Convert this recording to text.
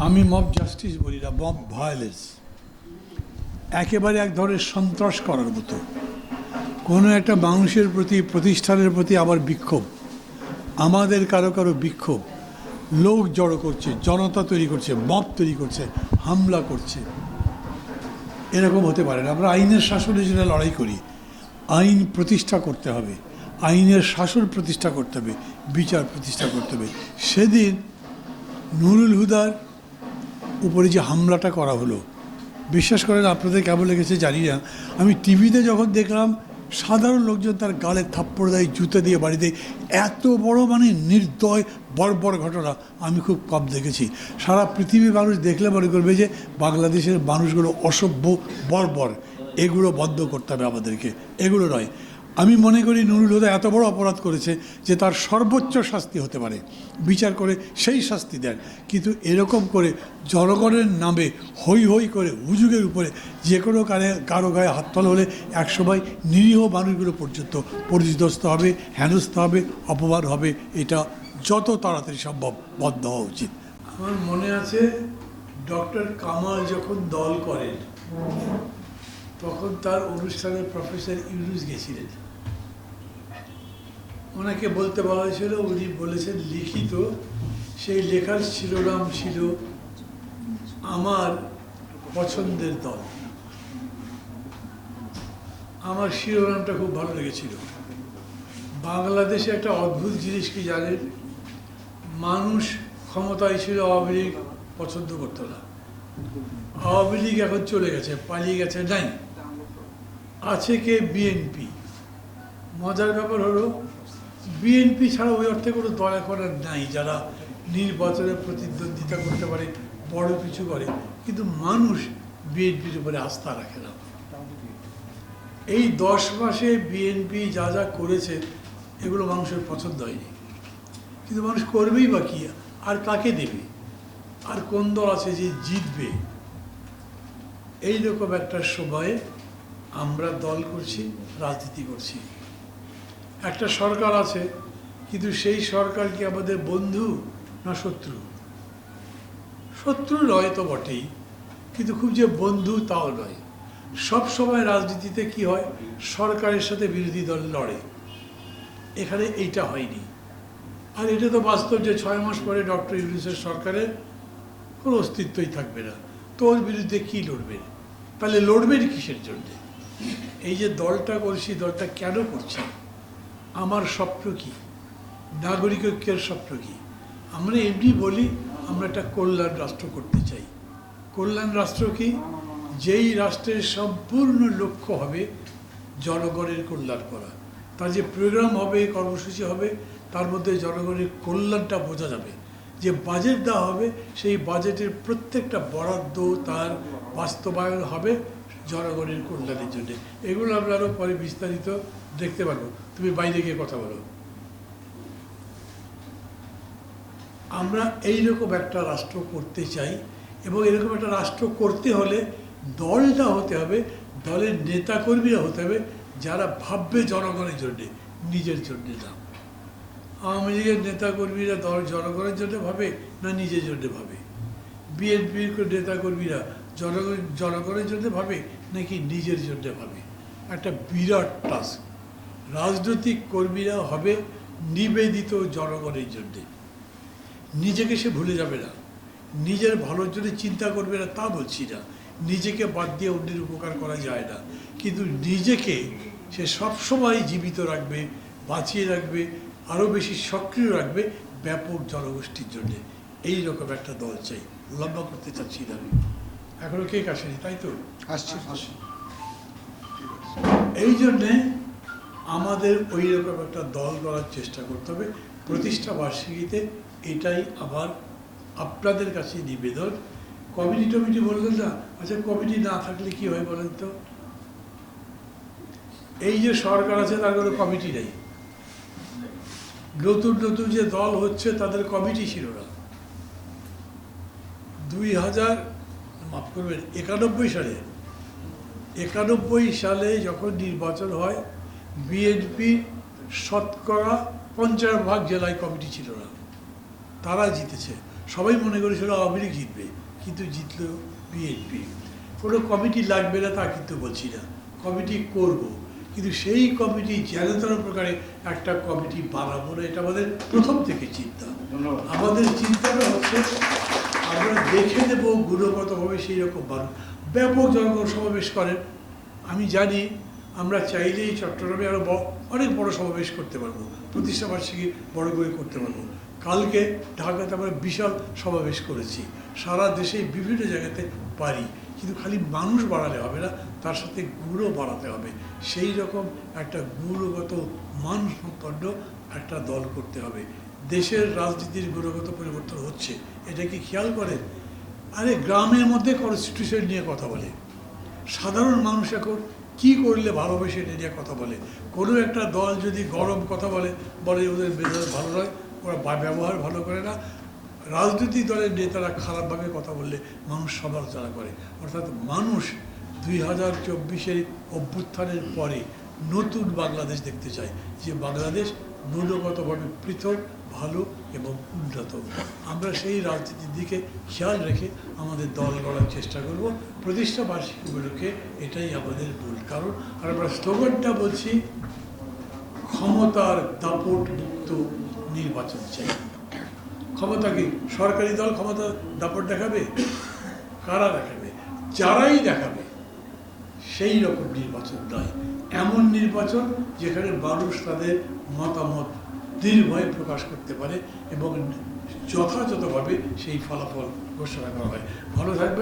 আমি mob justice বলি না মব ভায়োলেন্স একেবারে এক ধরনের সন্ত্রাস করার মতো। কোনো একটা মানুষের প্রতি, প্রতিষ্ঠানের প্রতি আবার বিক্ষোভ। আমাদের কারও কারও বিক্ষোভ। লোক জড়ো করছে, জনতা তৈরি করছে মব তৈরি করছে, হামলা করছে। এরকম হতে পারে না। আমরা আইনের শাসনের জন্য লড়াই করি। আইন প্রতিষ্ঠা করতে হবে। আইনের শাসন প্রতিষ্ঠা করতে হবে। বিচার প্রতিষ্ঠা করতে হবে। সেদিন নুরুল হুদার উপরে যে হামলাটা করা হলো। বিশ্বাস করেন, আপনাদের কেমন লেগেছে জানি না। আমি টিভিতে যখন দেখলাম, সাধারণ লোকজন তার গালে থাপ্পড় দেয়, জুতো দিয়ে বাড়িতে এত বড় মানে নির্দয়, বর্বর ঘটনা আমি খুব কম দেখেছি। সারা পৃথিবীর মানুষ দেখলে মনে করবে যে, বাংলাদেশের মানুষগুলো অসভ্য, বর্বর। এগুলো বন্ধ করতে হবে আমাদেরকে। এগুলো নয়। আমি মনে করি নুরুল হুদা এত বড় অপরাধ করেছে যে তার সর্বোচ্চ শাস্তি হতে পারে। বিচার করে সেই শাস্তি দেন। কিন্তু এরকম করে জনগণের নামে হই হই করে হুজুগের উপরে যে কোনো কারে কারও গায়ে হাততল তোলা হলে একসময় নিরীহ মানুষগুলো পর্যন্ত পরিদস্ত হবে, হেনস্থ হবে অপমান হবে। এটা যত তাড়াতাড়ি সম্ভব বন্ধ হওয়া উচিত। আমার মনে আছে ডক্টর কামাল যখন দল করেন তখন তার অনুষ্ঠানে প্রফেসর ইউনুস গেছিলেন। ওনাকে বলতে বলা হয়েছিল, উনি বলেছেন, লিখিত সেই লেখার শিরোনাম ছিল আমার পছন্দের দল। আমার শিরোনামটা খুব ভালো লেগেছিল। বাংলাদেশে একটা অদ্ভুত জিনিস কি জানেন? মানুষ ক্ষমতায় ছিল, আওয়ামী লীগ পছন্দ করতো না। আওয়ামী লীগ এখন চলে গেছে, পালিয়ে গেছে, নাই। আছে কে বিএনপি মজার ব্যাপার হলো বিএনপি ছাড়া ওই অর্থে কোনো দল এখন আর নাই যারা নির্বাচনে প্রতিদ্বন্দ্বিতা করতে পারে, বড় কিছু করে। কিন্তু মানুষ বিএনপির উপরে আস্থা রাখে না। এই দশ মাসে বিএনপি যা যা করেছে, এগুলো মানুষের পছন্দ হয়নি। কিন্তু মানুষ করবেই বা কি? আর কাকে দেবে? আর কোন দল আছে যে জিতবে? এইরকম একটা সময়ে আমরা দল করছি, রাজনীতি করছি। একটা সরকার আছে, কিন্তু সেই সরকার কি আমাদের বন্ধু না শত্রু? শত্রু নয় তো বটেই, কিন্তু খুব যে বন্ধু তাও নয়। সব সময় রাজনীতিতে কি হয়? সরকারের সাথে বিরোধী দল লড়ে। এখানে এইটা হয়নি। আর এটা তো বাস্তব যে ছয় মাস পরে ডক্টর ইউনুসের সরকারের কোনো অস্তিত্বই থাকবে না। তো ওর বিরুদ্ধে কী লড়বে? তাহলে লড়বেন কিসের জন্যে? এই যে দলটা করছি দলটা কেন করছি? আমার স্বপ্ন কি? নাগরিক ঐক্যের স্বপ্ন কি? আমরা এমনি বলি, আমরা একটা কল্যাণ রাষ্ট্র করতে চাই। কল্যাণ রাষ্ট্র কি? যেই রাষ্ট্রের সম্পূর্ণ লক্ষ্য হবে জনগণের কল্যাণ করা। তার যে প্রোগ্রাম হবে, কর্মসূচি হবে, তার মধ্যে জনগণের কল্যাণটা বোঝা যাবে। যে বাজেট দেওয়া হবে, সেই বাজেটের প্রত্যেকটা বরাদ্দ তার বাস্তবায়ন হবে জনগণের কল্যাণের জন্য। এগুলো আমরা আরও পরে বিস্তারিত দেখতে পারব। তুমি বাইরে গিয়ে কথা বলো। আমরা এইরকম একটা রাষ্ট্র করতে চাই এবং এরকম একটা রাষ্ট্র করতে হলে দলটা হতে হবে, দলের নেতাকর্মীরা হতে হবে, যারা ভাববে জনগণের জন্যে, নিজের জন্যে না। আওয়ামী লীগের নেতাকর্মীরা দল জনগণের জন্য ভাবে না নিজের জন্য ভাবে? বিএনপির নেতাকর্মীরা জনগণ, জনগণের জন্য ভাবে নাকি নিজের জন্য ভাবে? একটা বিরাট টাস্ক রাজনৈতিক কর্মীরা হবে নিবেদিত জনগণের জন্যে। নিজেকে সে ভুলে যাবে না। নিজের ভালোর জন্য চিন্তা করবে না, তা বলছি না। নিজেকে বাদ দিয়ে অন্যের উপকার করা যায় না। কিন্তু নিজেকে সে সবসময় জীবিত রাখবে, বাঁচিয়ে রাখবে, আরও বেশি সক্রিয় রাখবে ব্যাপক জনগোষ্ঠীর জন্যে। এই রকম একটা দল চাই। লম্বা করতে চাচ্ছি না আমি। এখনও কেক আসেনি তাই তো? আসছে আসছে। এই জন্যে আমাদের ওই রকম একটা দল করার চেষ্টা করতে হবে। প্রতিষ্ঠা বার্ষিকীতে এটাই আবার আপনাদের কাছে নিবেদন। কমিটি টমিটি বললেন না? আচ্ছা কমিটি না থাকলে কি হয় বলেন তো? এই যে সরকার আছে তার কোনো কমিটি নেই। নতুন নতুন যে দল হচ্ছে তাদের কমিটি ছিল না। দুই হাজার মাফ করবেন একানব্বই সালে একানব্বই সালে যখন নির্বাচন হয় বিএনপি শতকরা পঞ্চাশ ভাগ জেলায় কমিটি ছিল না। তারা জিতেছে। সবাই মনে করেছিল আওয়ামী লীগ জিতবে কিন্তু জিতলো বিএনপি। কোনো কমিটি লাগবে না তা কিন্তু বলছি না। কমিটি করব কিন্তু সেই কমিটি যেন প্রকারে একটা কমিটি বানাবো না এটা আমাদের প্রথম থেকে চিন্তা। আমাদের চিন্তাটা হচ্ছে আমরা দেখে নেব গুণগতভাবে সেই রকম মানুষ ব্যাপক জনগণ সমাবেশ করেন আমি জানি আমরা চাইলেই চট্টগ্রামে আরও অনেক বড় সমাবেশ করতে পারব, প্রতিষ্ঠা বার্ষিকী বড় করে করতে পারব। কালকে ঢাকাতে আমরা বিশাল সমাবেশ করেছি। সারা দেশে বিভিন্ন জায়গাতে পারি। কিন্তু খালি মানুষ বাড়ালে হবে না, তার সাথে গুণও বাড়াতে হবে। সেই রকম একটা গুণগত মান সম্পন্ন একটা দল করতে হবে। দেশের রাজনীতির গুণগত পরিবর্তন হচ্ছে। এটা কি খেয়াল করেন আরে গ্রামের মধ্যে কনস্টিটিউশন নিয়ে কথা বলে। সাধারণ মানুষ এখন কী করলে ভালোবাসে এটা নিয়ে কথা বলে? কোনো একটা দল যদি গরম কথা বলে বলে ওদের মেজাজ ভালো নয়, ওরা ব্যবহার ভালো করে না। রাজনৈতিক দলের নেতারা খারাপভাবে কথা বললে মানুষ সমালোচনা করে। অর্থাৎ মানুষ দুই হাজার চব্বিশের অভ্যুত্থানের পরে নতুন বাংলাদেশ দেখতে চায়। যে বাংলাদেশ গুণগতভাবে পৃথক ভালো এবং উন্নত। আমরা সেই রাজনীতির দিকে খেয়াল রেখে আমাদের দল গড়ার চেষ্টা করব। প্রতিষ্ঠা বার্ষিকী উপলক্ষে এটাই আমাদের মূল কারণ। আর আমরা স্লোগানটা বলছি, ক্ষমতার দাপট মুক্ত নির্বাচন চাই। ক্ষমতা কি? সরকারি দল ক্ষমতা দাপট দেখাবে? কারা দেখাবে? যারাই দেখাবে, সেই রকম নির্বাচন নয়। এমন নির্বাচন যেখানে মানুষ তাদের মতামত দীর্ঘয়ে প্রকাশ করতে পারে এবং যথাযথভাবে সেই ফলাফল ঘোষণা করা হয়। ভালো থাকবে